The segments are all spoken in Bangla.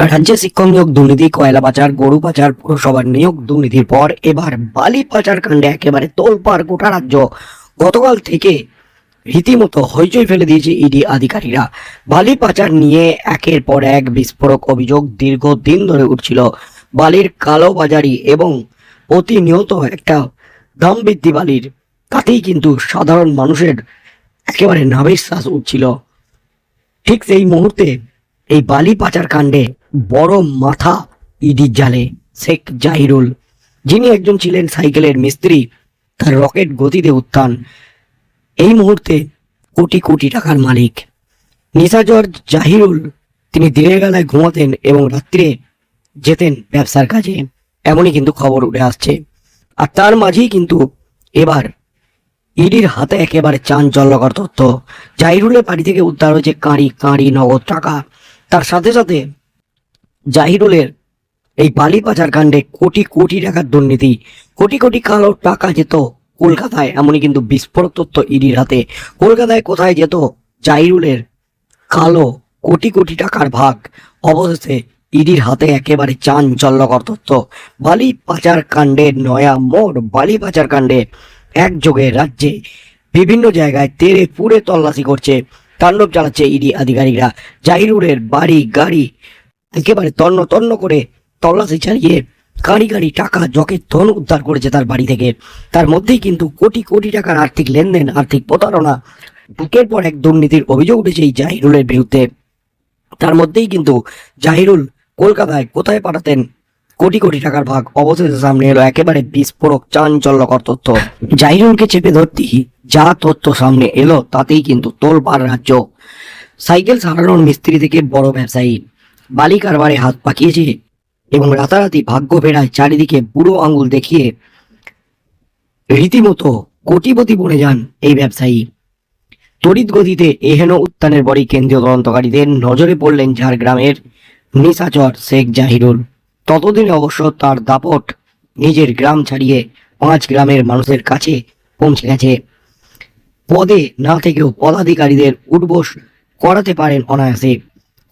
রাজ্যে শিক্ষক নিয়োগ, দুর্নীতি, কয়লা পাচার, গরু পাচার, পুরসভার নিয়োগ, দুর্নীতির পর এবার বালি পাচার কাণ্ডে একেবারে তোলপাড় গোটা রাজ্য। গতকাল থেকে রীতিমতো হইচই ফেলে দিয়েছে ইডি আধিকারিকরা। বালি পাচার নিয়ে একের পর এক বিস্ফোরক অভিযোগ দীর্ঘদিন ধরে উঠছিল। বালির কালো বাজারি এবং প্রতিনিয়ত একটা দাম বৃদ্ধি বালির তাতেই কিন্তু সাধারণ মানুষের একেবারে নাবিশ্বাস উঠছিল। ঠিক সেই মুহূর্তে এই বালি পাচার কাণ্ডে বড় মাথা ইডির জালে, শেখ জাহিরুল, যিনি একজন ছিলেন সাইকেলের মিস্ত্রি, তার রকেট গতিতে উত্থান। এই মুহূর্তে কোটি কোটি টাকার মালিক। নিশাজর জাহিরুল, তিনি দিনের বেলায় ঘুমাতেন এবং রাত্রে যেতেন ব্যবসার কাজে। এমনই কিন্তু খবর উঠে আসছে। আর তার মাঝেই কিন্তু এবার ইডির হাতে একেবারে চাঞ্চল্যকর তথ্য। জাহিরুলের বাড়ি থেকে উদ্ধার হয়েছে কাঁড়ি কাঁড়ি, নগদ টাকা। তার সাথে সাথে জাহিরুলের এই বালি কাণ্ডে কোটি কোটি টাকার দুর্নীতি, কোটি কোটি কালো টাকা যেত কলকাতায়, এমনই কিন্তু বিস্ফোরক তথ্য ইডির হাতে। কলকাতায় কোথায় যেত জাহিরুলের কালো কোটি কোটি টাকার ভাগ? অবশেষে ইডির হাতে একেবারে চাঞ্চল্যকর তথ্য। বালি পাচার কাণ্ডের নয়া মোড় বালি পাচার কাণ্ডে একযোগে রাজ্যে বিভিন্ন জায়গায় তেরে পুরে তল্লাশি করছে। তাণ্ডব চালাচ্ছে ইডি আধিকারিকরা। জাহিরুরের বাড়ি, গাড়ি একেবারে তন্ন তন্ন করে তল্লাশি চালিয়ে গাড়ি গাড়ি টাকা, জকের ধন উদ্ধার করেছে তার বাড়ি থেকে। তার মধ্যেই কিন্তু কোটি কোটি টাকার আর্থিক লেনদেন, আর্থিক প্রতারণা। একের পর এক দুর্নীতির অভিযোগ উঠেছে এই জাহিরুলের বিরুদ্ধে। তার মধ্যেই কিন্তু জাহিরুল কলকাতায় কোথায় পাঠাতেন? কোটি কোটি টাকার ভাগ অবশেষে সামনে এলো একেবারে বিস্ফোরক চাঞ্চল্যকর তথ্য। জাহিরুলকে চেপে ধরতেই যা তথ্য সামনে এলো, তাতেই কিন্তু তোলপাড় রাজ্য। সাইকেল সারানোর মিস্ত্রি থেকে বড় ব্যবসায়ী। বালি কারবারে হাত পাকিয়েছে এবং রাতারাতি ভাগ্য ফেরায় চারিদিকে বুড়ো আঙ্গুল দেখিয়ে রীতিমতো কোটিপতি বনে যান এই ব্যবসায়ী। তড়িৎ গতিতে এহেন উত্থানের পরই কেন্দ্রীয় তদন্তকারীদের নজরে পড়লেন ঝাড়গ্রামের নিশাচর শেখ জাহিরুল। ততদিনে অবশ্য তার দাপট নিজের গ্রাম ছাড়িয়ে পাঁচ গ্রামের মানুষের কাছে পৌঁছে গেছে। পদে না থেকেও পদাধিকারীদের উঠবোস করাতে পারেন অনায়াসে।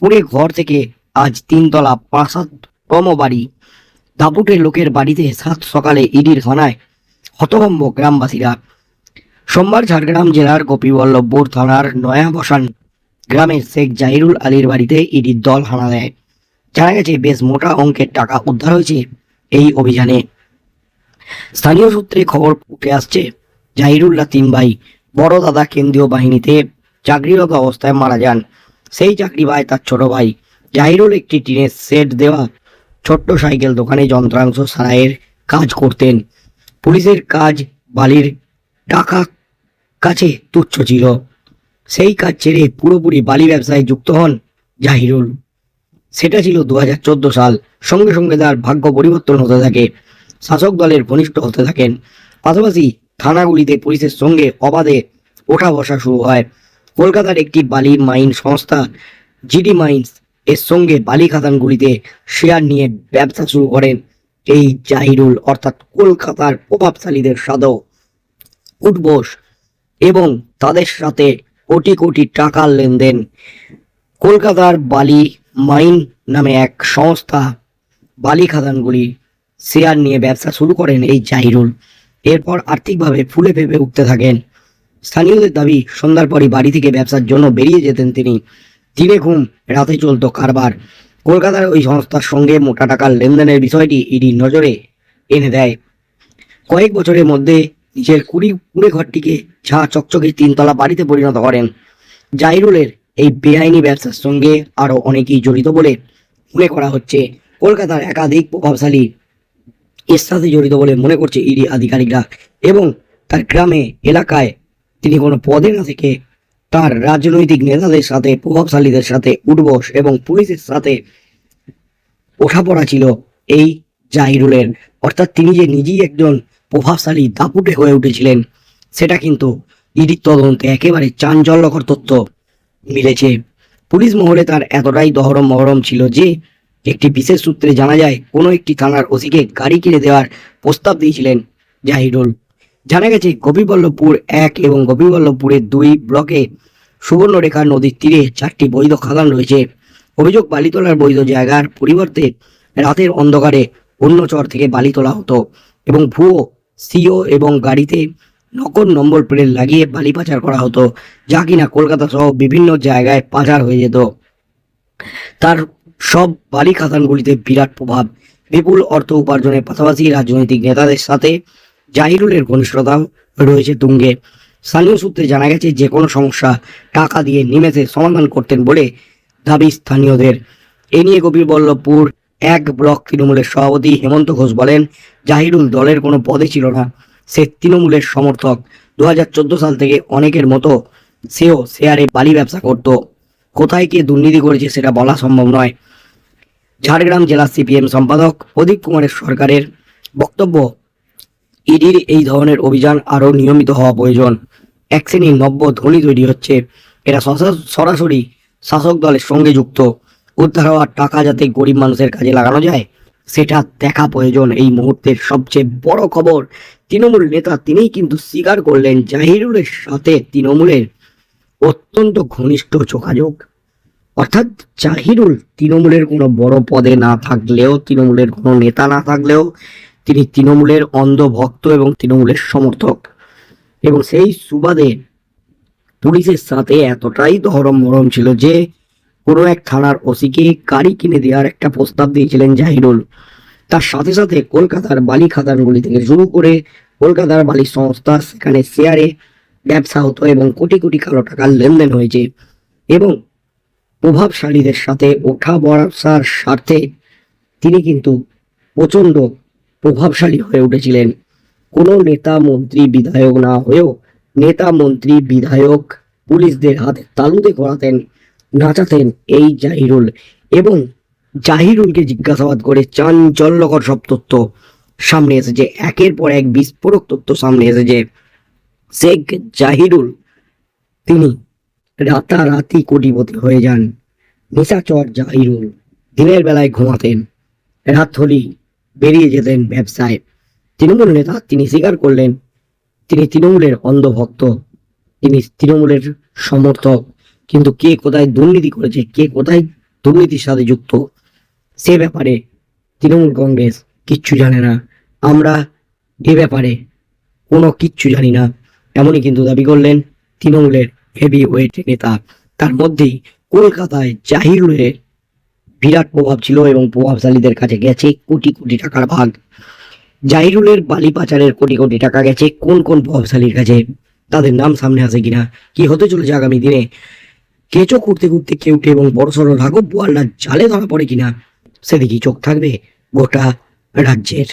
পুরে ঘর থেকে আজ তিনতলা প্রাসাদতম বাড়ি দাপুটের লোকের বাড়িতে সাত সকালে ইডির থানায় হতভম্ব গ্রামবাসীরা। সোমবার ঝাড়গ্রাম জেলার গোপীবল্লভপুর থানার নয়াবসান গ্রামের শেখ জাহিরুল আলীর বাড়িতে ইডির দল হানা দেয়। জানা গেছে, বেশ মোটা অঙ্কের টাকা উদ্ধার হয়েছে এই অভিযানে। স্থানীয় সূত্রে খবর উঠে আসছে জাহিরুল্লাহ তিন ভাই, বড় দাদা কেন্দ্রীয় বাহিনীতে চাকরিরত অবস্থায় মারা যান। সেই চাকরি পায় তার ছোট ভাই। জাহিরুল একটি টিনের সেট দেওয়া ছোট্ট সাইকেল দোকানে যন্ত্রাংশ সারাইয়ের কাজ করতেন। পুলিশের কাজ বালির টাকা কাছে তুচ্ছ ছিল। সেই কাজ ছেড়ে পুরোপুরি বালি ব্যবসায় যুক্ত হন জাহিরুল। সেটা ছিল দু হাজার চোদ্দ সাল। সঙ্গে সঙ্গে তার ভাগ্য পরিবর্তন হতে থাকে। শাসক দলের ঘনিষ্ঠ হতে থাকেন। পাশাপাশি থানাগুলিতে পুলিশের সঙ্গে অবাধে ওঠা বসা শুরু হয়। কলকাতার একটি বালি মাইন সংস্থা, জিডি মাইন্স এর সঙ্গে বালি খাদানগুলিতে শেয়ার নিয়ে ব্যবসা শুরু করেন এই জাহিরুল, অর্থাৎ কলকাতার প্রভাবশালীদের সাধক উঠবোস এবং তাদের সাথে কোটি কোটি টাকার লেনদেন। কলকাতার বালি মাইন নামে এক সংস্থা বালি খাদানগুলি শেয়ার নিয়ে ব্যবসা শুরু করেন এই জাহিরুল। এরপর আর্থিকভাবে ফুলে ফেপে উঠতে থাকেন। স্থানীয়দের দাবি, সন্ধ্যার পরই বাড়ি থেকে ব্যবসার জন্য বেরিয়ে যেতেন তিনি। দিনে ঘুম, রাতে চলত কারবার। কলকাতার ওই সংস্থার সঙ্গে মোটা টাকার লেনদেনের বিষয়টি ইডি নজরে এনে দেয়। কয়েক বছরের মধ্যে নিজের কুড়ি, কুড়ে ঘরটিকে ঝা চকচকে তিনতলা বাড়িতে পরিণত করেন। জাইরুলের এই বেআইনি ব্যবসার সঙ্গে আরও অনেকেই জড়িত বলে মনে করা হচ্ছে। কলকাতার একাধিক প্রভাবশালী এর সাথে জড়িত বলে মনে করছে ইডি আধিকারিকরা এবং তার গ্রামে, এলাকায় তিনি কোনো পদে না থেকে তার রাজনৈতিক নেতাদের সাথে, প্রভাবশালীদের সাথে উঠবস এবং পুলিশের সাথে ওঠাপড়া ছিল এই জাহিরুলের। অর্থাৎ তিনি যে নিজেই একজন প্রভাবশালী দাপুটে হয়ে উঠেছিলেন, সেটা কিন্তু ইডির তদন্তে একেবারে চাঞ্চল্যকর তথ্য মিলেছে। পুলিশ মহলে তার এতটাই দহরম মহরম ছিল যে, একটি বিশেষ সূত্রে জানা যায়, কোনো একটি থানার ওসিকে গাড়ি কিনে দেওয়ার প্রস্তাব দিয়েছিলেন জাহিরুল। জানা গেছে গোপীবল্লভপুর এক এবং গোপীবল্লভপুরের দুই ব্লকে সুবর্ণরেখা নদীর তীরে চারটি বৈধ খাদান রয়েছে। অভিযোগ বালি তোলার বৈধ জায়গার পরিবর্তে রাতের অন্ধকারে অন্য চর থেকে বালি তোলা হতো এবং ভুয়ো, সিও এবং গাড়িতে নকল নম্বর প্লেট লাগিয়ে বালি পাচার করা হতো, যা কিনা কলকাতা সহ বিভিন্ন জায়গায় পাচার হয়ে যেত। তার সব বালি খাদানগুলিতে বিরাট প্রভাব। বিপুল অর্থ উপার্জনের পাশাপাশি রাজনৈতিক নেতাদের সাথে জাহিরুলের ঘনিষ্ঠতাও রয়েছে তুঙ্গে। স্থানীয় সূত্রে জানা গেছে, যে কোনো সমস্যা টাকা দিয়ে নিমেষে সমাধান করতেন বলে দাবি স্থানীয়দের। এ নিয়ে গোপীবল্লভপুর এক ব্লক তৃণমূলের সভাপতি হেমন্ত ঘোষ বলেন, জাহিরুল দলের কোনো পদে ছিল না। সে তৃণমূলের সমর্থক। দু হাজার চোদ্দ সাল থেকে অনেকের মতো সেও শেয়ারে বালি ব্যবসা করত। কোথায় কে দুর্নীতি করেছে সেটা বলা সম্ভব নয়। ঝাড়গ্রাম জেলা সিপিএম সম্পাদক প্রদীপ কুমারের সরকারের বক্তব্য ইডির এই ধরনের অভিযান আরও নিয়মিত হওয়া প্রয়োজন। এক শ্রেণির নব্য ধ্বনি তৈরি হচ্ছে। এরা সরাসরি শাসক দলের সঙ্গে যুক্ত। উদ্ধার হওয়ার টাকা যাতে গরিব মানুষের কাজে লাগানো যায়, সেটা দেখা প্রয়োজন। এই মুহূর্তের সবচেয়ে বড় খবর, তৃণমূল নেতা তিনিই কিন্তু স্বীকার করলেন জাহিরুলের সাথে তৃণমূলের অত্যন্ত ঘনিষ্ঠ যোগাযোগ। অর্থাৎ জাহিরুল তৃণমূলের কোনো বড় পদে না থাকলেও, তৃণমূলের কোনো নেতা না থাকলেও তিনি তৃণমূলের অন্ধ ভক্ত এবং তৃণমূলের সমর্থক। এবং সেই সুবাদে পুলিশের সাথে এতটাই ধরম মরম ছিল যে, কোনো এক থানার ওসিকে গাড়ি কিনে দেওয়ার একটা প্রস্তাব দিয়েছিলেন জাহিরুল। তার সাথে সাথে কলকাতার বালি খাদানগুলি থেকে শুরু করে কলকাতার বালি সংস্থা, সেখানে শেয়ারে ব্যবসা হতো এবং কোটি কোটি কালো টাকার লেনদেন হয়েছে। এবং প্রভাবশালীদের সাথে ওঠা বসার স্বার্থে তিনি কিন্তু প্রচণ্ড প্রভাবশালী হয়ে উঠেছিলেন। কোনো নেতা মন্ত্রী, বিধায়ক না হয়েও নেতা মন্ত্রী, বিধায়ক পুলিশদের হাতে তালুতে করাতেন নাচাতেন এই জাহিরুল এবং জাহিরুলকে জিজ্ঞাসাবাদ করে চাঞ্চল্যকর সব তথ্য সামনে এসেছে। একের পর এক বিস্ফোরক তথ্য সামনে এসেছে। শেখ জাহিরুল, তিনি রাতারাতি কোটিপতি হয়ে যান। নিশাচর জাহিরুল দিনের বেলায় ঘুমাতেন। রাত হলেই বেরিয়ে যেতেন ব্যবসায়। তৃণমূল নেতা তিনি স্বীকার করলেন, তিনি তৃণমূলের অন্ধভক্ত, তিনি তৃণমূলের সমর্থক। কিন্তু কে কোথায় দুর্নীতি করেছে, কে কোথায় দুর্নীতির সাথে যুক্ত, সে ব্যাপারে তৃণমূল কংগ্রেস কিচ্ছু জানে না। আমরা এ ব্যাপারে কোনো কিচ্ছু জানি না। এমনই কিন্তু দাবি করলেন তৃণমূলের হেভি ওয়েট নেতা। তার মধ্যেই কলকাতায় জাহিরুলের বিরাট প্রভাব ছিল এবং প্রভাবশালীদের কাছে গেছে কোটি কোটি টাকার ভাগ। জাহিরুলের বালি পাচারের কোটি কোটি টাকা গেছে। কোন কোন প্রভাবশালীর কাছে? তাদের নাম সামনে আসে কিনা? কি হতে চলেছে আগামী দিনে? কেঁচো করতে করতে কেউটে এবং বড় সড়ো রাঘব বোয়ালরা জালে ধরা পড়ে কিনা? সেদিকেই চোখ থাকবে গোটা রাজ্যের।